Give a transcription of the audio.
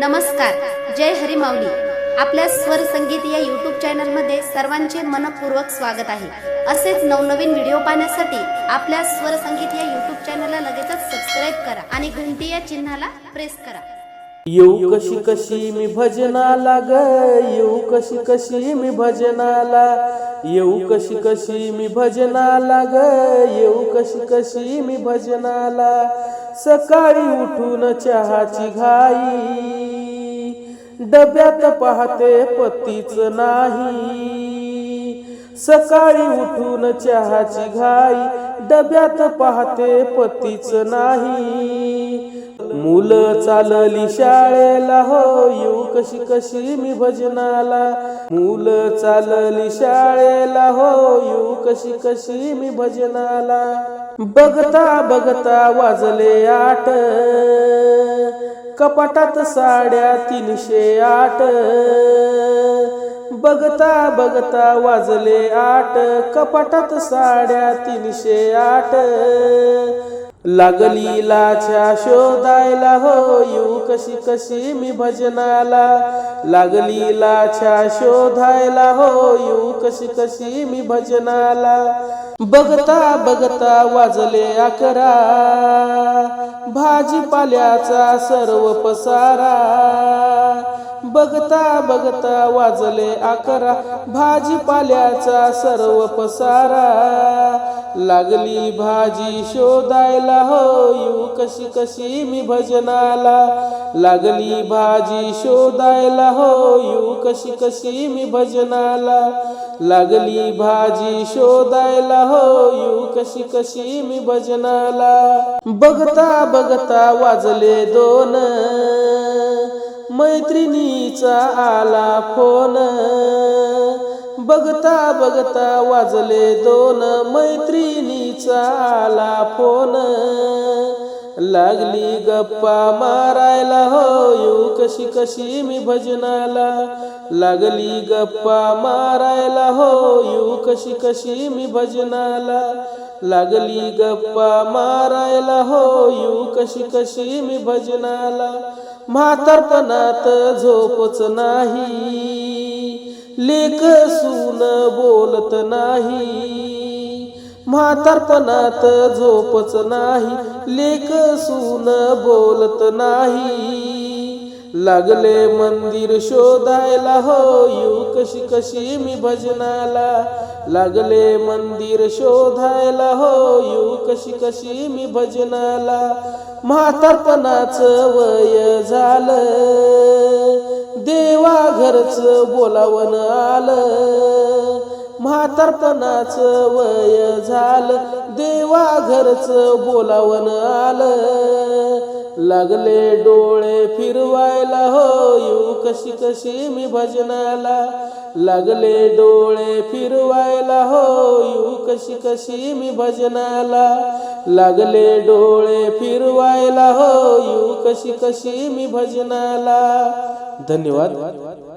नमस्कार जय हरी माऊली आपल्या स्वर संगीत या युट्यूब चॅनलमध्ये सर्वांचे मनपूर्वक स्वागत आहे. असेच नवनवीन व्हिडिओ पाहण्यासाठी आपल्या स्वर संगीत या युट्यूब चॅनलला लगेचच सबस्क्राईब करा आणि घंटी या चिन्हाला प्रेस करा. येऊ कशी कशी मी भजनाला ग येऊ कशी कशी मी भजनाला येऊ कशी कशी मी भजनाला ग येऊ कशी कशी मी भजनाला सकाळी उठून चहाची घाई. डब्यात पाहते पतीच नाही. सकाळी उठून चहाची घाई डब्यात पाहते पतीच नाही. मुलं चालली शाळेला हो येऊ कशी कशी मी भजनाला. मुलं चालली शाळेला हो येऊ कशी कशी मी भजनाला. बघता बघता वाजले आठ. कपाटात साड्या तीनशे आठ. बघता बघता वाजले आठ. कपाटात साड्या तीनशे आठ. लागली लाच्या शोधायला हो येऊ कशी कशी मी भजनाला. लागली लाच्या शोधायला हो येऊ कशी कशी मी भजनाला. बघता बघता वाजले अकरा. भाजीपाल्याचा सर्व पसारा. बघता बघता वाजले अकरा. भाजीपाल्याचा सर्व पसारा. लागली भाजी शोधायला हो येऊ कशी कशी मी भजनाला. लागली भाजी शोधायला हो येऊ कशी कशी मी भजनाला. लागली भाजी शोधायला हो येऊ कशी कशी मी भजनाला. बघता बघता वाजले दोन. मैत्रिणीचा आला फोन. बघता बघता वाजले दोन. मैत्रिणीचा आला फोन. लागली गप्पा मारायला हो येऊ कशी कशी मी भजनाला. लागली गप्पा मारायला हो येऊ कशी कशी मी भजनाला. लागली गप्पा मारायला हो येऊ कशी कशी मी भजनाला. म्हातारपणात झोपच नाही. लेख सून बोलत नाही. म्हातारपणात झोपच नाही. लेख सून बोलत नाही. लागले मंदिर शोधायला हो येऊ कशी कशी मी भजनाला. लागले मंदिर शोधायला हो येऊ कशी कशी मी भजनाला. म्हातारपणाच वय झालं. देवा घरच बोलावन आलं. म्हातारपणाच वय झालं. देवा घरच बोलावन आलं. लागले डोळे फिरवायला हो येऊ कशी कशी मी भजनाला. लागले डोळे फिरवायला हो येऊ कशी कशी मी भजनाला. लागले डोळे फिरवायला हो कशी कशी मी भजनाला? धन्यवाद.